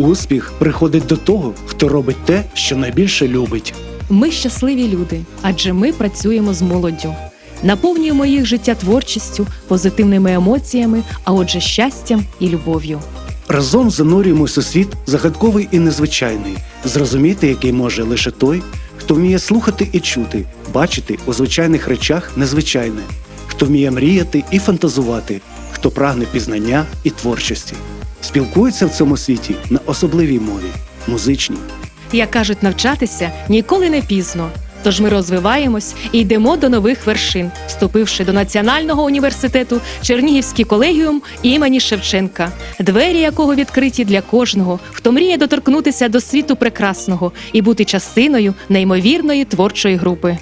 Успіх приходить до того, хто робить те, що найбільше любить. Ми щасливі люди, адже ми працюємо з молоддю. Наповнюємо їх життя творчістю, позитивними емоціями, а отже, щастям і любов'ю. Разом занурюємось у світ загадковий і незвичайний, зрозуміти, який може лише той, хто вміє слухати і чути, бачити у звичайних речах незвичайне, хто вміє мріяти і фантазувати, хто прагне пізнання і творчості. Спілкується в цьому світі на особливій мові музичній. Як кажуть, навчатися ніколи не пізно. Тож ми розвиваємось і йдемо до нових вершин, вступивши до Національного університету Чернігівський колегіум імені Шевченка, двері якого відкриті для кожного, хто мріє доторкнутися до світу прекрасного і бути частиною неймовірної творчої групи.